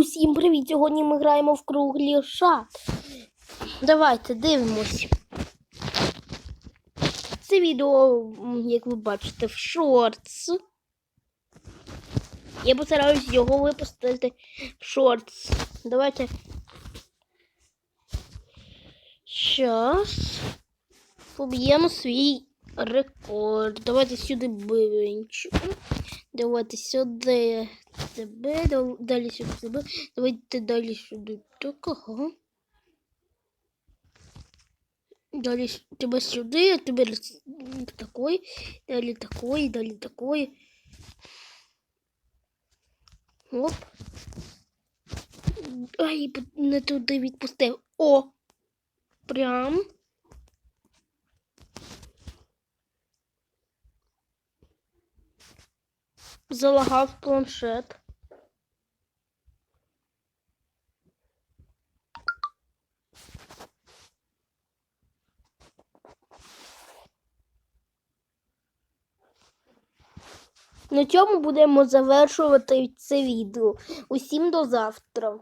Усім привіт! Сьогодні ми граємо в круглі шат. Давайте дивимось. Це відео, як ви бачите, в шортс. Я постараюсь його випустити в шортс. Давайте. Щас. Поб'ємо свій рекорд. Давайте сюди бивенчику. Давайте сюди дал- далі сюди тебе. Давайте далі сюди. Так, ага. Далі тебе сюди, а тебе такой, далі такой, далі такой. Оп. Ай, не туди відпустив. О! Прям. Залагав планшет. На цьому будемо завершувати це відео. Усім до завтра.